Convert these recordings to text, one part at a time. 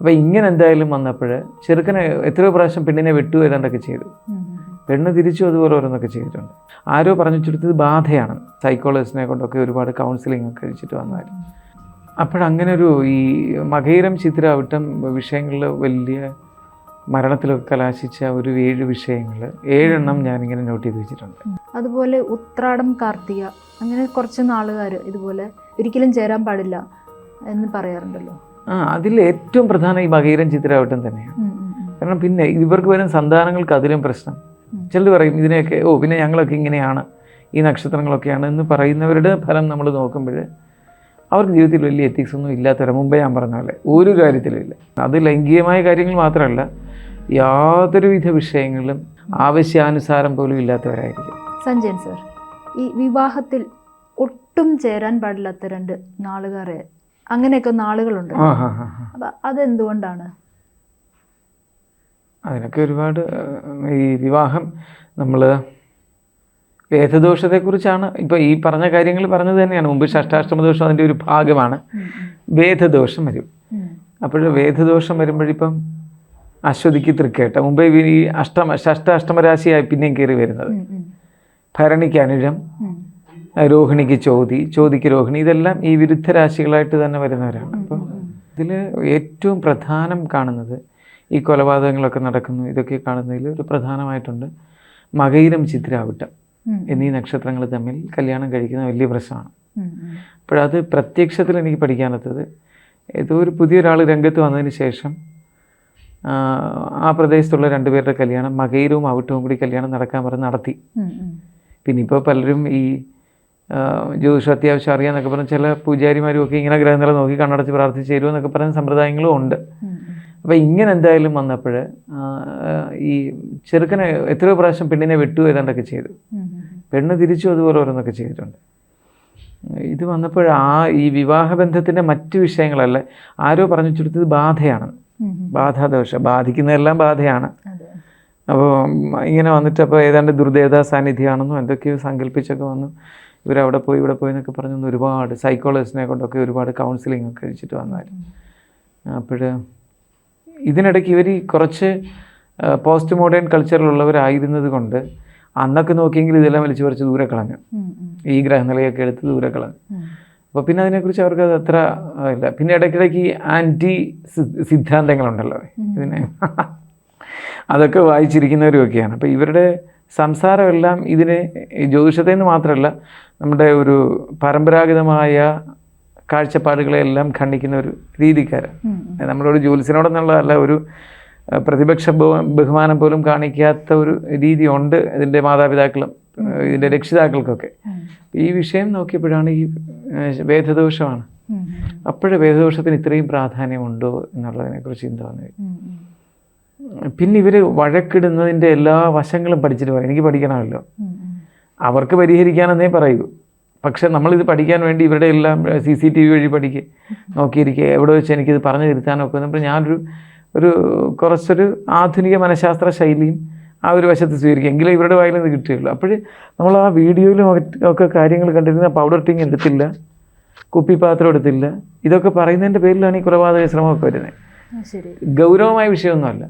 അപ്പോൾ ഇങ്ങനെ എന്തായാലും വന്നപ്പോൾ ചെറുക്കനെ എത്രയോ പ്രാവശ്യം പെണ്ണിനെ വിട്ടു ഏതാണ്ടൊക്കെ ചെയ്തു. പെണ്ണ് തിരിച്ചു അതുപോലെ ഓരോന്നൊക്കെ ചെയ്തിട്ടുണ്ട്. ആരോ പറഞ്ഞു ചുരുത്തത് ബാധയാണ്. സൈക്കോളജിസ്റ്റിനെ കൊണ്ടൊക്കെ ഒരുപാട് കൗൺസിലിംഗ് ഒക്കെ കഴിച്ചിട്ട് വന്നാൽ അപ്പോഴങ്ങനെ ഒരു ഈ മകയിരം ചിത്രാവിട്ടം വിഷയങ്ങളിൽ വലിയ മരണത്തിലൊക്കെ കലാശിച്ച ഒരു ഏഴ് വിഷയങ്ങൾ ഏഴെണ്ണം ഞാനിങ്ങനെ നോട്ട് ചെയ്ത് വെച്ചിട്ടുണ്ട്. അതുപോലെ ഉത്രാടം കാർത്തിക അങ്ങനെ കുറച്ച് നാളുകാർ ഇതുപോലെ ഒരിക്കലും ചേരാൻ പാടില്ല എന്ന് പറയാറുണ്ടല്ലോ. ആ അതിൽ ഏറ്റവും പ്രധാനം ഈ മകയിരം ചിത്രാവട്ടം തന്നെയാണ്. കാരണം പിന്നെ ഇവർക്ക് വരും സന്താനങ്ങൾക്ക് അതിലും പ്രശ്നം. ചിലത് ചിലർ പറയും ഇതിനെയൊക്കെ ഓ പിന്നെ ഞങ്ങളൊക്കെ ഇങ്ങനെയാണ് ഈ നക്ഷത്രങ്ങളൊക്കെയാണ് എന്ന് പറയുന്നവരുടെ ഫലം നമ്മൾ നോക്കുമ്പോൾ അവർക്ക് ജീവിതത്തിൽ വലിയ എത്തിക്സ് ഒന്നും ഇല്ലാത്തവരെ. മുമ്പേ ഞാൻ പറഞ്ഞ പോലെ ഒരു കാര്യത്തിലും ഇല്ല അത് ലൈംഗികമായ കാര്യങ്ങൾ മാത്രമല്ല യാതൊരുവിധ വിഷയങ്ങളിലും ആവശ്യാനുസാരം പോലും ഇല്ലാത്തവരായിരിക്കും. സഞ്ജയൻ സർ ഈ വിവാഹത്തിൽ ഒട്ടും ചേരാൻ പാടില്ലാത്ത രണ്ട് നാളുകാരെ അങ്ങനെയൊക്കെ നാളുകളുണ്ട് ആ ഹാ ഹാ ഹാ അപ്പൊ അതെന്തുകൊണ്ടാണ്? അതിനൊക്കെ ഒരുപാട് ഈ വിവാഹം നമ്മൾ വേദദോഷത്തെക്കുറിച്ചാണ്. ഇപ്പോൾ ഈ പറഞ്ഞ കാര്യങ്ങൾ പറഞ്ഞത് തന്നെയാണ്. മുമ്പ് ഷഷ്ടാഷ്ടമ ദോഷം അതിന്റെ ഒരു ഭാഗമാണ്. വേദദോഷം വരും. അപ്പോൾ വേദദോഷം വരുമ്പോഴിപ്പം അശ്വതിക്ക് തൃക്കേട്ട. മുമ്പ് ഈ അഷ്ടമ ഷഷ്ടാഷ്ടമ രാശിയായി പിന്നെയും കയറി വരുന്നത്. ഭരണിക്ക് അനുജം. രോഹിണിക്ക് ചോതി ചോതിക്ക് രോഹിണി. ഇതെല്ലാം ഈ വിരുദ്ധ രാശികളായിട്ട് തന്നെ വരുന്നവരാണ്. അപ്പം ഇതിൽ ഏറ്റവും പ്രധാനം കാണുന്നത് ഈ കൊലപാതകങ്ങളൊക്കെ നടക്കുന്നു. ഇതൊക്കെ കാണുന്നതിൽ ഒരു പ്രധാനമായിട്ടുണ്ട് മകയിരം ചിത്രാവിട്ടം എന്നീ നക്ഷത്രങ്ങൾ തമ്മിൽ കല്യാണം കഴിക്കുന്ന വലിയ പ്രശ്നമാണ്. അപ്പോഴത് പ്രത്യക്ഷത്തിൽ എനിക്ക് പഠിക്കാനത്തത് ഏതോ ഒരു പുതിയൊരാൾ രംഗത്ത് വന്നതിന് ശേഷം ആ, പ്രദേശത്തുള്ള രണ്ടുപേരുടെ കല്യാണം മകയിരവും അവിട്ടവും കൂടി കല്യാണം നടക്കാൻ പറഞ്ഞ് നടത്തി. പിന്നെ ഇപ്പോൾ പലരും ഈ ജ്യോതിഷം അത്യാവശ്യം അറിയാമെന്നൊക്കെ പറഞ്ഞ് ചില പൂജാരിമാരും ഒക്കെ ഇങ്ങനെ ഗ്രഹങ്ങളെ നോക്കി കണ്ണടച്ച് പ്രാർത്ഥിച്ച് തരുമെന്നൊക്കെ പറയുന്ന സമ്പ്രദായങ്ങളും ഉണ്ട്. അപ്പോൾ ഇങ്ങനെ എന്തായാലും വന്നപ്പോൾ ഈ ചെറുക്കനെ എത്രയോ പ്രാവശ്യം പെണ്ണിനെ വെട്ടു ഏതാണ്ടൊക്കെ ചെയ്തു. പെണ്ണ് തിരിച്ചു അതുപോലെ ഓരോന്നൊക്കെ ചെയ്തിട്ടുണ്ട്. ഇത് വന്നപ്പോൾ ആ ഈ വിവാഹബന്ധത്തിന്റെ മറ്റ് വിഷയങ്ങളല്ല ആരോ പറഞ്ഞു ചുരുത്തത് ബാധയാണ്. ബാധാദോഷം. ബാധിക്കുന്നതെല്ലാം ബാധയാണ്. അപ്പോൾ ഇങ്ങനെ വന്നിട്ട് അപ്പോൾ ഏതാണ്ട് ദുർദേവതാ സാന്നിധ്യമാണെന്നും എന്തൊക്കെയോ സങ്കല്പിച്ചൊക്കെ വന്നു. ഇവരവിടെ പോയി ഇവിടെ പോയി എന്നൊക്കെ പറഞ്ഞു ഒരുപാട് സൈക്കോളജിസ്റ്റിനെ കൊണ്ടൊക്കെ ഒരുപാട് കൗൺസിലിംഗ് ഒക്കെ കഴിച്ചിട്ട് വന്നാൽ അപ്പോൾ ഇതിനിടയ്ക്ക് ഇവർ കുറച്ച് പോസ്റ്റ് മോഡേൺ കൾച്ചറിലുള്ളവരായിരുന്നത് കൊണ്ട് അന്നൊക്കെ നോക്കിയെങ്കിൽ ഇതെല്ലാം വലിച്ചു പറിച്ച് ദൂരെ കളഞ്ഞു. ഈ ഗ്രഹനിലയൊക്കെ എടുത്ത് ദൂരെ കളഞ്ഞു. അപ്പോൾ പിന്നെ അതിനെക്കുറിച്ച് അവർക്ക് അത് അത്ര ഇല്ല. പിന്നെ ഇടയ്ക്കിടയ്ക്ക് ഈ ആന്റി സിദ്ധാന്തങ്ങളുണ്ടല്ലോ. ഇതിനെ അതൊക്കെ വായിച്ചിരിക്കുന്നവരും ഒക്കെയാണ് അപ്പോൾ ഇവരുടെ സംസാരമെല്ലാം ഇതിനെ ജ്യോതിഷത്തെ നിന്ന് മാത്രമല്ല നമ്മുടെ ഒരു പരമ്പരാഗതമായ കാഴ്ചപ്പാടുകളെല്ലാം ഖണ്ഡിക്കുന്ന ഒരു രീതിക്കാരാണ്. നമ്മളൊരു ജ്യോത്സ്യനോടെന്നുള്ളതല്ല ഒരു പ്രതിപക്ഷ ബഹു- ബഹുമാനം പോലും കാണിക്കാത്ത ഒരു രീതിയുണ്ട് ഇതിന്റെ മാതാപിതാക്കളും ഇതിന്റെ രക്ഷിതാക്കൾക്കൊക്കെ. ഈ വിഷയം നോക്കിയപ്പോഴാണ് ഈ വേദദോഷമാണ്. അപ്പോഴേ വേദദോഷത്തിന് ഇത്രയും പ്രാധാന്യമുണ്ടോ എന്നുള്ളതിനെക്കുറിച്ച് ചിന്ത വന്നു. പിന്നെ ഇവർ വഴക്കിടുന്നതിന്റെ എല്ലാ വശങ്ങളും പഠിച്ചിട്ട് പറയും. എനിക്ക് പഠിക്കണമല്ലോ. അവർക്ക് പരിഹരിക്കാനെന്നേ പറയൂ. പക്ഷെ നമ്മളിത് പഠിക്കാൻ വേണ്ടി ഇവരുടെ എല്ലാം സി സി ടി വി വഴി പഠിക്കുക നോക്കിയിരിക്കുക എവിടെ വെച്ച് എനിക്കിത് പറഞ്ഞു തിരുത്താനൊക്കെ എന്നപ്പോൾ ഞാനൊരു ഒരു കുറച്ചൊരു ആധുനിക മനഃശാസ്ത്ര ശൈലിയും ആ ഒരു വശത്ത് സ്വീകരിക്കുക എങ്കിലും ഇവരുടെ വായിൽ നിന്ന് കിട്ടുകയുള്ളൂ. അപ്പോൾ നമ്മൾ ആ വീഡിയോയിലും ഒക്കെ- കാര്യങ്ങൾ കണ്ടിരുന്ന പൗഡർ ടിങ് എടുത്തില്ല കുപ്പിപ്പാത്രം എടുത്തില്ല. ഇതൊക്കെ പറയുന്നതിന്റെ പേരിലാണ് ഈ കൊലപാതക ശ്രമമൊക്കെ വരുന്നത്. ഗൗരവമായ വിഷയമൊന്നുമല്ല.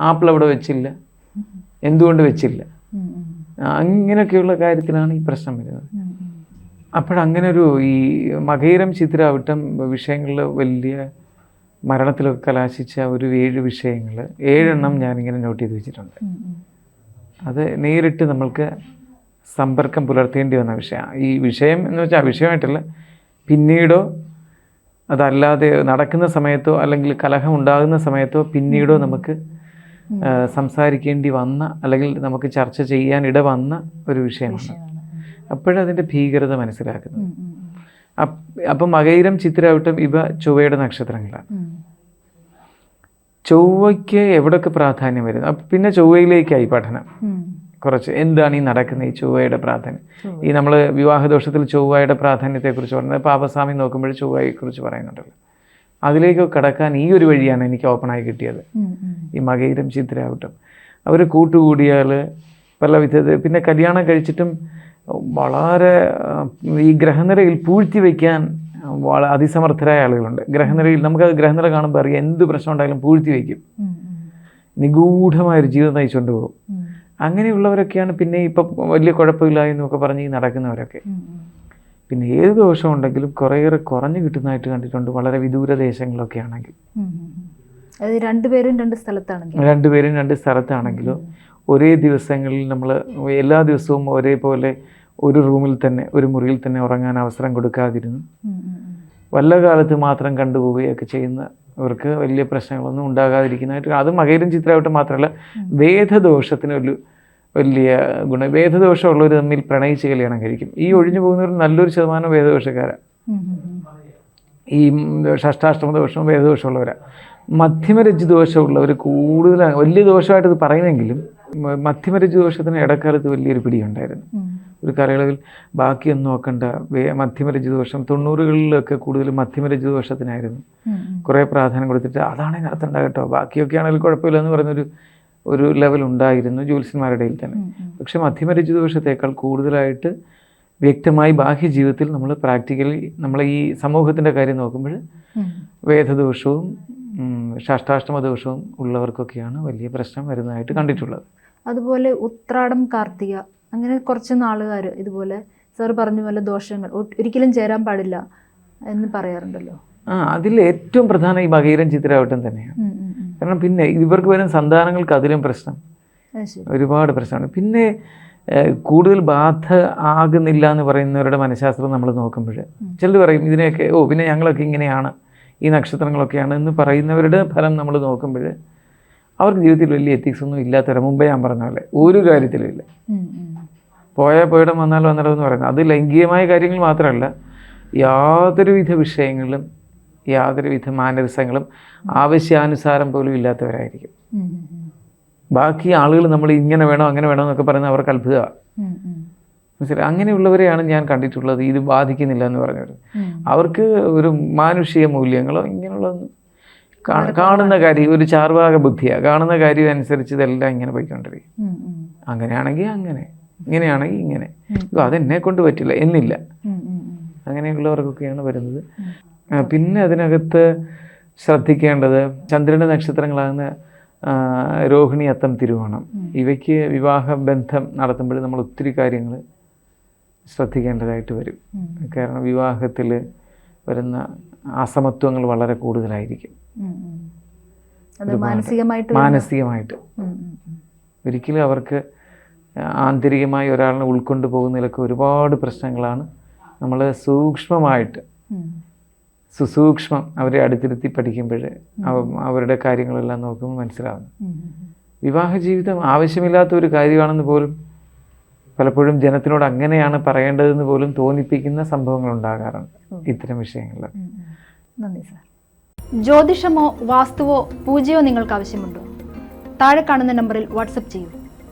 ആപ്പിൾ അവിടെ വെച്ചില്ല. എന്തുകൊണ്ട് വെച്ചില്ല? അങ്ങനെയൊക്കെയുള്ള കാര്യത്തിലാണ് ഈ പ്രശ്നം വരുന്നത്. ഉം, ഉം. അപ്പോഴങ്ങനെ ഒരു ഈ മകയിരം ചിത്രാവിട്ടം വിഷയങ്ങളിൽ വലിയ മരണത്തിലൊക്കെ കലാശിച്ച ഒരു ഏഴ് വിഷയങ്ങൾ ഏഴെണ്ണം ഞാനിങ്ങനെ നോട്ട് ചെയ്ത് വെച്ചിട്ടുണ്ട്. അത് നേരിട്ട് നമ്മൾക്ക് സമ്പർക്കം പുലർത്തേണ്ടി വന്ന വിഷയമാണ് ഈ വിഷയം എന്ന് വെച്ചാൽ ആ വിഷയമായിട്ടല്ല പിന്നീടോ അതല്ലാതെ നടക്കുന്ന സമയത്തോ അല്ലെങ്കിൽ കലഹം ഉണ്ടാകുന്ന സമയത്തോ പിന്നീടോ നമുക്ക് സംസാരിക്കേണ്ടി വന്ന അല്ലെങ്കിൽ നമുക്ക് ചർച്ച ചെയ്യാൻ ഇട വന്ന ഒരു വിഷയമാണ്. അപ്പോഴതിന്റെ ഭീകരത മനസ്സിലാക്കുന്നത്. അപ്പ് മകയിരം ചിത്രാവിട്ടം ഇവ ചൊവ്വയുടെ നക്ഷത്രങ്ങളാണ്. ചൊവ്വയ്ക്ക് എവിടൊക്കെ പ്രാധാന്യം വരുന്നു? പിന്നെ ചൊവ്വയിലേക്കായി പഠനം. കുറച്ച് എന്താണ് ഈ നടക്കുന്നത് ഈ ചൊവ്വയുടെ പ്രാധാന്യം? ഈ നമ്മൾ വിവാഹദോഷത്തിൽ ചൊവ്വയുടെ പ്രാധാന്യത്തെക്കുറിച്ച് പറഞ്ഞത് പാപസ്വാമി നോക്കുമ്പോൾ ചൊവ്വയെക്കുറിച്ച് പറയുന്നുണ്ടല്ലോ. അതിലേക്ക് കടക്കാൻ ഈ ഒരു വഴിയാണ് എനിക്ക് ഓപ്പണായി കിട്ടിയത്. ഈ മകയിരം ചിത്രാവട്ടം. അവർ കൂട്ടുകൂടിയാൽ പല വിധത്തിൽ പിന്നെ കല്യാണം കഴിച്ചിട്ടും വളരെ ഈ ഗ്രഹനിരയിൽ പൂഴ്ത്തി വയ്ക്കാൻ വളരെ അതിസമർത്ഥരായ ആളുകളുണ്ട്. ഗ്രഹനിലയിൽ നമുക്കത് ഗ്രഹനില കാണുമ്പോൾ അറിയാം എന്ത് പ്രശ്നം ഉണ്ടായാലും പൂഴ്ത്തി വയ്ക്കും നിഗൂഢമായൊരു ജീവിതം നയിച്ചുകൊണ്ട് പോകും. അങ്ങനെയുള്ളവരൊക്കെയാണ് പിന്നെ ഇപ്പം വലിയ കുഴപ്പമില്ല എന്നൊക്കെ പറഞ്ഞ് നടക്കുന്നവരൊക്കെ. പിന്നെ ഏത് ദോഷം ഉണ്ടെങ്കിലും കുറേയേറെ കുറഞ്ഞു കിട്ടുന്നതായിട്ട് കണ്ടിട്ടുണ്ട് വളരെ വിദൂര ദേശങ്ങളൊക്കെ ആണെങ്കിൽ രണ്ടുപേരും രണ്ട് സ്ഥലത്താണെങ്കിൽ രണ്ടുപേരും രണ്ട് സ്ഥലത്താണെങ്കിലും ഒരേ ദിവസങ്ങളിൽ നമ്മൾ എല്ലാ ദിവസവും ഒരേപോലെ ഒരു റൂമിൽ തന്നെ ഒരു മുറിയിൽ തന്നെ ഉറങ്ങാൻ അവസരം കൊടുക്കാതിരുന്നു. വല്ല കാലത്ത് മാത്രം കണ്ടുപോവുകയൊക്കെ ചെയ്യുന്നവർക്ക് വലിയ പ്രശ്നങ്ങളൊന്നും ഉണ്ടാകാതിരിക്കുന്നതായിട്ട് അത് മകയിലും ചിത്രമായിട്ട് മാത്രമല്ല വേദദോഷത്തിന് ഒരു വലിയ ഗുണം വേദദോഷമുള്ളവർ തമ്മിൽ പ്രണയിച്ച് കല്യാണം കഴിക്കും ഈ ഒഴിഞ്ഞു പോകുന്നവർ നല്ലൊരു ശതമാനം വേദദോഷക്കാരാണ്. ഈ ഷഷ്ടാഷ്ടമ ദോഷവും വേദദോഷമുള്ളവരാണ് മധ്യമരജ്ജു ദോഷമുള്ളവർ കൂടുതലാണ് വലിയ ദോഷമായിട്ട് ഇത് പറയുമെങ്കിലും മധ്യമരജ്ജു ദോഷത്തിന് ഇടക്കാലത്ത് വലിയൊരു പിടിയുണ്ടായിരുന്നു. ഒരു കാലയളവിൽ ബാക്കിയൊന്നും നോക്കണ്ട. വേ മധ്യമരജ്ജു ദോഷം തൊണ്ണൂറുകളിലൊക്കെ കൂടുതൽ മധ്യമരജ്ജു ദോഷത്തിനായിരുന്നു ഉം, ഉം. കുറേ പ്രാധാന്യം കൊടുത്തിട്ട് അതാണ് നടത്തണ്ട കേട്ടോ. ബാക്കിയൊക്കെ ആണെങ്കിൽ കുഴപ്പമില്ല എന്ന് പറയുന്നൊരു ഒരു ലെവൽ ഉണ്ടായിരുന്നു ജ്യോത്സ്യന്മാരുടെ ഇടയിൽ തന്നെ. പക്ഷെ മധ്യമരജ്ജു ദോഷത്തേക്കാൾ കൂടുതലായിട്ട് വ്യക്തമായി ബാഹ്യ ജീവിതത്തിൽ നമ്മൾ പ്രാക്ടിക്കലി നമ്മൾ ഈ സമൂഹത്തിന്റെ കാര്യം നോക്കുമ്പോൾ വേദദോഷവും ഷഷ്ടാഷ്ടമ ദോഷവും ഉള്ളവർക്കൊക്കെയാണ് വലിയ പ്രശ്നം വരുന്നതായിട്ട് കണ്ടിട്ടുള്ളത്. അതുപോലെ ഉത്രാടം കാർത്തിക അങ്ങനെ കുറച്ച് നാളുകാർ ഇതുപോലെ സാർ പറഞ്ഞ പോലെ ദോഷങ്ങൾ ഒരിക്കലും ചേരാൻ പാടില്ല എന്ന് പറയാറുണ്ടല്ലോ. ആ അതിൽ ഏറ്റവും പ്രധാനം ഈ മകീരൻ ചിത്രാവട്ടം തന്നെയാണ്. കാരണം പിന്നെ ഇവർക്ക് വരും സന്താനങ്ങൾക്ക് അതിലും പ്രശ്നം. ഒരുപാട് പ്രശ്നമാണ്. പിന്നെ കൂടുതൽ ബാധ ആകുന്നില്ല എന്ന് പറയുന്നവരുടെ മനഃശാസ്ത്രം നമ്മൾ നോക്കുമ്പോൾ ചിലർ പറയും ഇതിനെയൊക്കെ ഓ പിന്നെ ഞങ്ങളൊക്കെ ഇങ്ങനെയാണ് ഈ നക്ഷത്രങ്ങളൊക്കെയാണ് എന്ന് പറയുന്നവരുടെ ഫലം നമ്മൾ നോക്കുമ്പോൾ അവർക്ക് ജീവിതത്തിൽ വലിയ എത്തിക്സ് ഒന്നും ഇല്ലാത്തവരെ. മുമ്പേ ഞാൻ പറഞ്ഞ പോലെ ഒരു കാര്യത്തിലും ഇല്ല. പോയാൽ പോയിടം വന്നാൽ വന്നിടമെന്ന് പറയുന്നത്. അത് ലൈംഗികമായ കാര്യങ്ങൾ മാത്രമല്ല യാതൊരുവിധ വിഷയങ്ങളിലും യാതൊരുവിധ മാനരസങ്ങളും ആവശ്യാനുസാരം പോലും ഇല്ലാത്തവരായിരിക്കും. ബാക്കി ആളുകൾ നമ്മൾ ഇങ്ങനെ വേണോ അങ്ങനെ വേണോ എന്നൊക്കെ പറയുന്നത് അവർക്ക് അത്ഭുതമാണ്. മനസ്സിലായി? അങ്ങനെയുള്ളവരെയാണ് ഞാൻ കണ്ടിട്ടുള്ളത്. ഇത് ബാധിക്കുന്നില്ല എന്ന് പറഞ്ഞവർ അവർക്ക് ഒരു മാനുഷിക മൂല്യങ്ങളോ ഇങ്ങനെയുള്ള കാ- കാണുന്ന കാര്യം ഒരു ചാർവാക ബുദ്ധിയാണ് കാണുന്ന കാര്യം അനുസരിച്ച് ഇതെല്ലാം ഇങ്ങനെ പോയിക്കൊണ്ടിരിക്കും. അങ്ങനെയാണെങ്കിൽ അങ്ങനെ. ഇങ്ങനെയാണെങ്കിൽ ഇങ്ങനെ. അതെന്നെ കൊണ്ട് പറ്റില്ല എന്നില്ല. അങ്ങനെയുള്ളവർക്കൊക്കെയാണ് വരുന്നത്. പിന്നെ അതിനകത്ത് ശ്രദ്ധിക്കേണ്ടത് ചന്ദ്രന്റെ നക്ഷത്രങ്ങളാകുന്ന രോഹിണി അത്തം തിരുവോണം. ഇവയ്ക്ക് വിവാഹ ബന്ധം നടത്തുമ്പോൾ നമ്മൾ ഒത്തിരി കാര്യങ്ങൾ ശ്രദ്ധിക്കേണ്ടതായിട്ട് വരും. കാരണം വിവാഹത്തിൽ വരുന്ന അസമത്വങ്ങൾ വളരെ കൂടുതലായിരിക്കും. മാനസികമായിട്ട് മാനസികമായിട്ട്. ഒരിക്കലും അവർക്ക് ആന്തരികമായി ഒരാളിനെ ഉൾക്കൊണ്ടു പോകുന്നതിലൊക്കെ ഒരുപാട് പ്രശ്നങ്ങളാണ്. നമ്മൾ സൂക്ഷ്മമായിട്ട്. സുസൂക്ഷ്മം അവരെ അടുത്തിരുത്തി പഠിക്കുമ്പോൾ അവരുടെ കാര്യങ്ങളെല്ലാം നോക്കുമ്പോൾ മനസ്സിലാവുന്നു. വിവാഹ ജീവിതം ആവശ്യമില്ലാത്ത ഒരു കാര്യമാണെന്ന് പോലും പലപ്പോഴും ജനത്തിനോട് അങ്ങനെയാണ് പറയേണ്ടതെന്ന് പോലും തോന്നിപ്പിക്കുന്ന സംഭവങ്ങൾ ഉണ്ടാകാറുണ്ട് ഇത്തരം വിഷയങ്ങളിൽ. നന്ദി സാർ. ജ്യോതിഷമോ വാസ്തുവോ പൂജയോ നിങ്ങൾക്ക് ആവശ്യമുണ്ടോ താഴെ കാണുന്ന നമ്പറിൽ വാട്സപ്പ് ചെയ്യൂ.